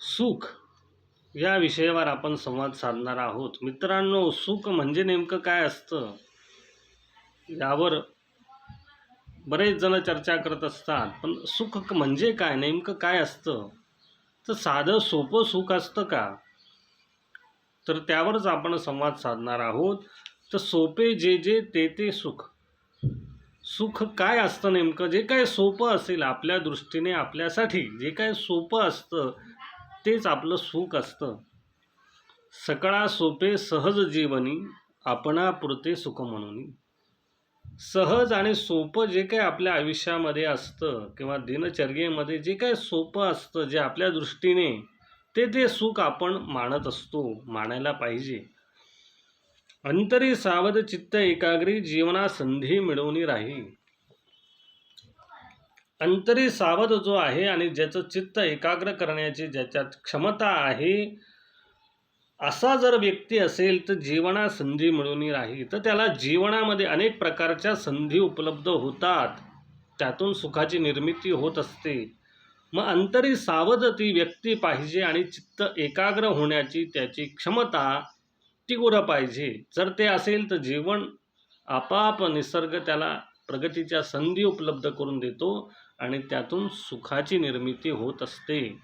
सुख. या विषयावर आपण संवाद साधणार आहोत. मित्रांनो सुख म्हणजे नेमकं काय असतं? यावर बरेच जण चर्चा करत असतात पण सुख म्हणजे काय? नेमकं काय असतं? तर साधं सोपं सुख असतं का? तर त्यावरच आपण संवाद साधणार आहोत. तर सोपे जे जे ते ते सुख. सुख काय असतं नेमकं? जे काय सोपं असेल आपल्या दृष्टीने आपल्यासाठी. जे काय सोपं असतं तेच आपलं सुख असतं. सकळा सोपे सहज जीवनी आपणापुरते सुख म्हणून. सहज आणि सोपं जे काही आपल्या आयुष्यामध्ये असतं किंवा दिनचर्येमध्ये जे काही सोपं असतं जे आपल्या दृष्टीने ते ते सुख आपण मानत असतो मानायला पाहिजे. अंतरी सावध चित्त एकाग्री जीवना संधी मिळवून राही. अंतरी सावध जो आहे आणि ज्याचं चित्त एकाग्र करण्याची ज्याच्यात क्षमता आहे असा जर व्यक्ती असेल तर जीवना संधी मिळून राही तर त्याला जीवनामध्ये अनेक प्रकारच्या संधी उपलब्ध होतात. त्यातून सुखाची निर्मिती होत असते. मग अंतरी सावध ती व्यक्ती पाहिजे आणि चित्त एकाग्र होण्याची त्याची क्षमता तीव्र पाहिजे. जर ते असेल तर जीवन आपाप निसर्ग त्याला प्रगतीच्या संधी उपलब्ध करून देतो आणि त्यातून सुखाची निर्मिती होत असते.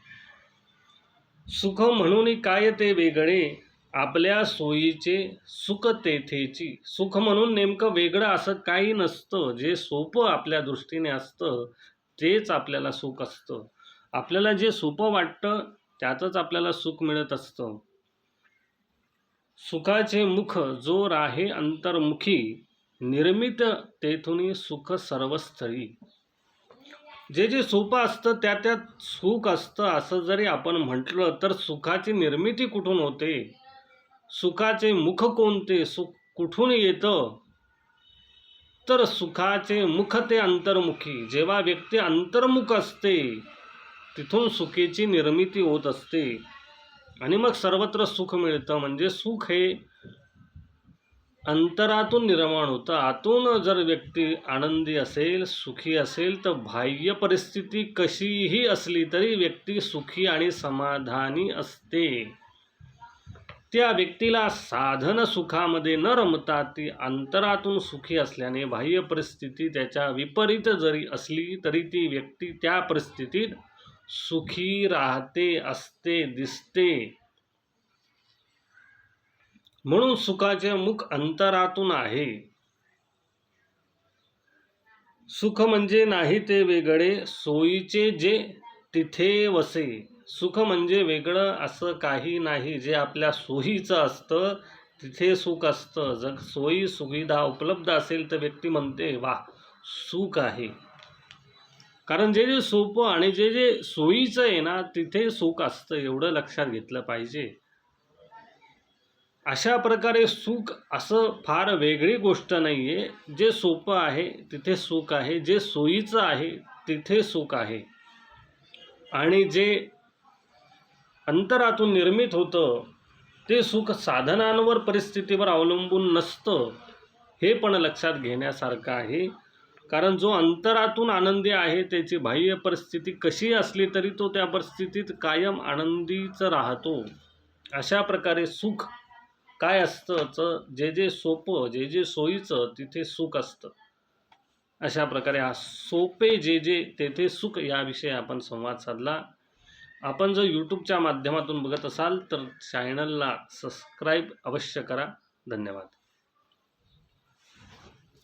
सुख म्हणून काय ते वेगळे? आपल्या सोयीचे सुख तेथेची. सुख म्हणून नेमकं वेगळं असं काही नसतं. जे सोपं आपल्या दृष्टीने असतं तेच आपल्याला सुख असतं. आपल्याला जे सोपं वाटतं त्यातच आपल्याला सुख मिळत असतं. सुखाचे मुख जो राहे अंतर्मुखी. निर्मित तेथून सुख सर्वस्थळी जे जे सुख असतं त्या त्यात सुख असतं असं जरी आपण म्हटलं तर सुखाची निर्मिती कुठून होते? सुखाचे मुख कोणते? सुख कुठून येतं? तर सुखाचे मुख ते अंतर्मुखी. जेव्हा व्यक्ती अंतर्मुख असते तिथून सुखेची निर्मिती होत असते. आणि मग सर्वत्र सुख मिळतं. म्हणजे सुख हे अंतरातून निर्माण होतं. आतून जर व्यक्ती आनंदी असेल सुखी असेल तर बाह्य परिस्थिती कशीही असली तरी व्यक्ती सुखी आणि समाधानी असते. त्या व्यक्तीला साधन सुखामध्ये न रमता ती अंतरातून सुखी असल्याने बाह्य परिस्थिती त्याच्या विपरीत जरी असली तरी ती व्यक्ती त्या परिस्थितीत सुखी राहते असते दिसते. म्हणून सुखाचे मुख अंतरातून आहे. सुख म्हणजे नाही ते वेगळे सोयीचे जे तिथे वसे. सुख म्हणजे वेगळं असं काही नाही जे आपल्या सोयीचं असतं तिथे सुख असतं. जर सोयी सुविधा उपलब्ध असेल तर व्यक्ती म्हणते वा सुख आहे. कारण जे जे सोपं आणि जे जे सोयीचं आहे ना तिथे सुख असतं एवढं लक्षात घेतलं पाहिजे. अशा प्रकारे सुख असं फार वेगळी गोष्ट नाही आहे जे सोपं आहे तिथे सुख आहे. जे सोयीचं आहे तिथे सुख आहे. आणि जे अंतरातून निर्मित होतं ते सुख साधनांवर परिस्थितीवर अवलंबून नसतं हे पण लक्षात घेण्यासारखं आहे. कारण जो अंतरातून आनंदी आहे त्याची बाह्य परिस्थिती कशी असली तरी तो त्या परिस्थितीत कायम आनंदीच राहतो. अशा प्रकारे सुख काय असतं तर जे जे सोपं जे जे सोयीचं तिथे सुख असतं. अशा प्रकारे हा सोपे जे जे तेथे सुख याविषयी आपण संवाद साधला. आपण जर यूट्यूबच्या माध्यमातून बघत असाल तर चॅनलला सबस्क्राईब अवश्य करा. धन्यवाद.